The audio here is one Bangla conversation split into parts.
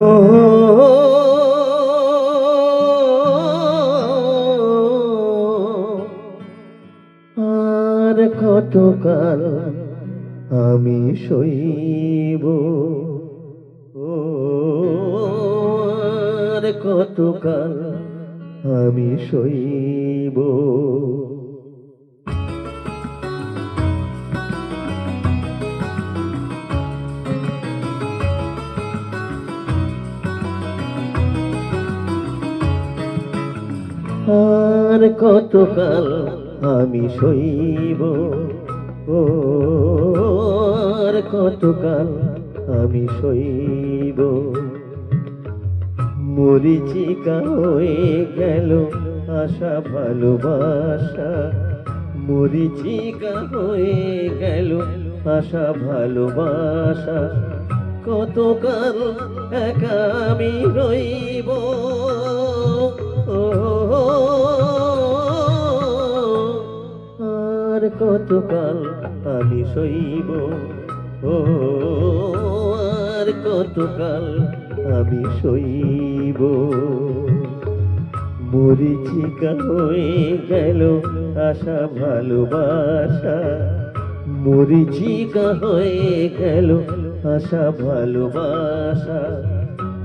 আর কতকাল আমি সইব? ও আর কতকাল আমি সইব? আর কতকাল আমি সইব? ও, আর কতকাল আমি সইব? মরিচিকা হয়ে গেল আশা ভালোবাসা। মরিচিকা হয়ে গেল আশা ভালোবাসা। কতকাল একা আমি রইব? ও আর কতকাল আমি সইব? ও, আর কতকাল আমি সইব? মরিচিকা হয়ে গেল আশা ভালোবাসা। মরিচিকা হয়ে গেল আশা ভালোবাসা।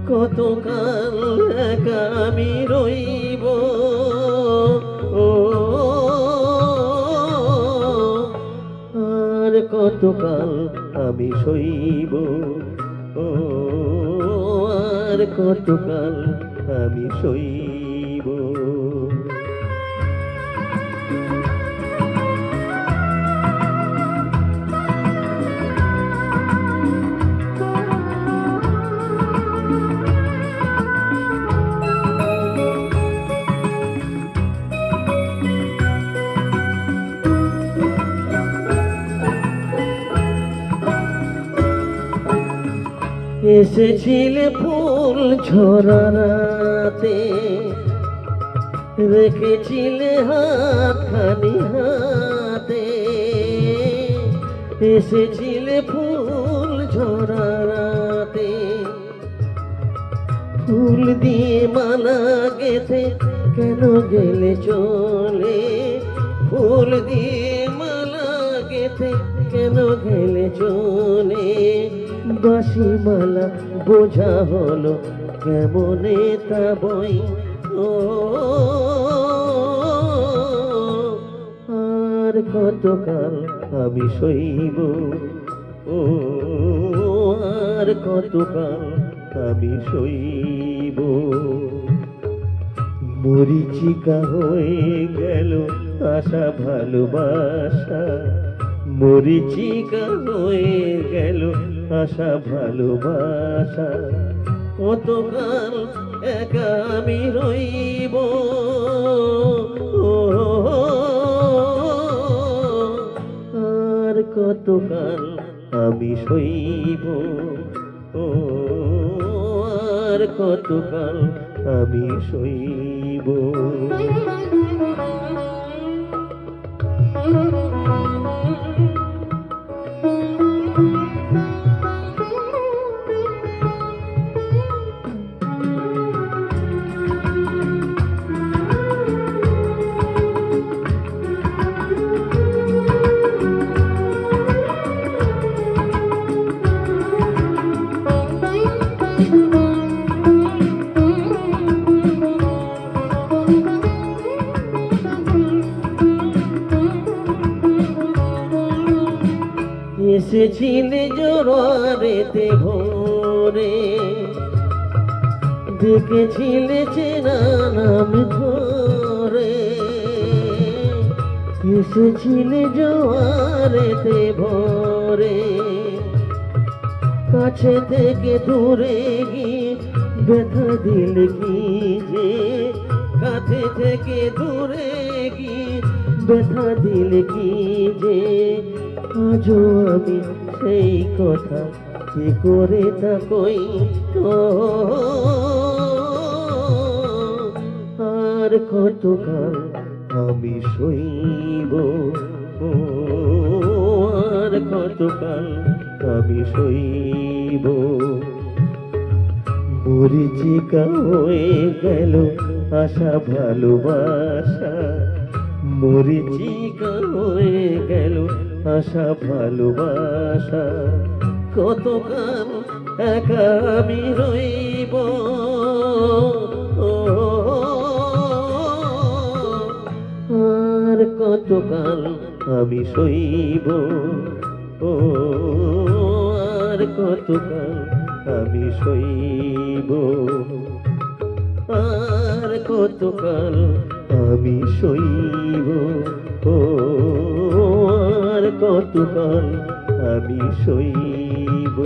কতকাল একা আমি রইব? ও আর কতকাল আমি সইব? ও আর কতকাল আমি সইব? এসেছিলে ফুল ঝরাতে রেখেছিলে হাত খানি হাতে। এসেছিলে ফুল ঝরাতে ফুল দিয়ে মালা গেথে কেন গেলে চলে? ফুল দিয়ে মালা গেথে কেন গেলে চলে? বাসি মালা বোঝা হলো কেমনে তা বই? ও, আর কতকাল আমি সইব? ও, আর কতকাল আমি সইব? মরিচিকা হয়ে গেল আশা, ভালোবাসা। মরিচিকা হয়ে গেল আশা ভালোবাসা। কতকাল একা আমি রইব। আর কতকাল আমি সইব? ও আর কতকাল আমি সইব? এসেছিলে জোয়ারেতে ভোরে। দেখেছিলে চেনা নাম ধরে এসেছিলে জোয়ারেতে ভোরে। কাছে থেকে দূরে গিয়ে ব্যথা দিল কি যে? কাছে থেকে দূরে গিয়ে ব্যথা দিল কি যে? আজও আমি সেই কথা কি করে তা। কই আর কতকাল আমি ও আর কতকাল আমি সইব? মরিচিকা হয়ে গেল আশা, ভালোবাসা। মরিচিকা হয়ে গেল আশা, ভালোবাসা। কতকাল একা আমি রইব? আর কতকাল আমি সইব? ও, আর কতকাল আমি সইব? আর কতকাল আমি শৈব ও আর কতকাল আমি সইব?